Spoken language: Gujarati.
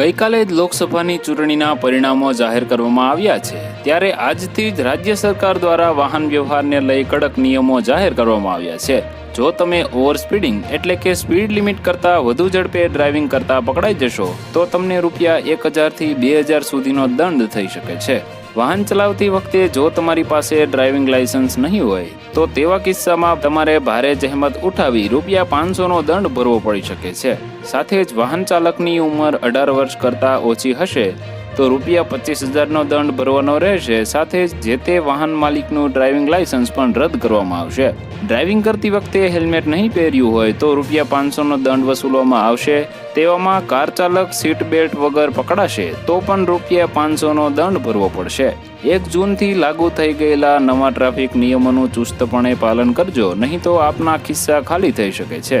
ગઈકાલે જ લોકસભાની ચૂંટણીના પરિણામો જાહેર કરવામાં આવ્યા છે. ત્યારે આજથી જ રાજ્ય સરકાર દ્વારા વાહન વ્યવહારને લઈ કડક નિયમો જાહેર કરવામાં આવ્યા છે. જો તમે ઓવર સ્પીડિંગ એટલે કે સ્પીડ લિમિટ કરતાં વધુ ઝડપે ડ્રાઇવિંગ કરતા પકડાઈ જશો, તો તમને રૂપિયા એક હજારથી બે હજાર સુધીનો દંડ થઈ શકે છે. વાહન ચલાવતી વખતે જો તમારી પાસે ડ્રાઇવિંગ લાયસન્સ નહીં હોય, તો તેવા કિસ્સામાં તમારે ભારે જહેમત ઉઠાવી રૂપિયા પાંચસોનો દંડ ભરવો પડી શકે છે. સાથે જ વાહન ચાલકની ઉંમર અઢાર વર્ષ કરતાં ઓછી હશે તો રૂપિયા પચીસ હજારનો દંડ ભરવાનો રહેશે. સાથે જ તે વાહન માલિકનું ડ્રાઇવિંગ લાયસન્સ પણ રદ કરવામાં આવશે. ડ્રાઇવિંગ કરતી વખતે હેલ્મેટ નહીં પહેર્યું હોય તો રૂપિયા પાંચસોનો દંડ વસૂલવામાં આવશે. તેવામાં કાર ચાલક સીટ બેલ્ટ વગર પકડાશે તો પણ રૂપિયા પાંચસોનો દંડ ભરવો પડશે. એક જૂનથી લાગુ થઈ ગયેલા નવા ટ્રાફિક નિયમોનું ચુસ્તપણે પાલન કરજો, નહીં તો આપના ખિસ્સા ખાલી થઈ શકે છે.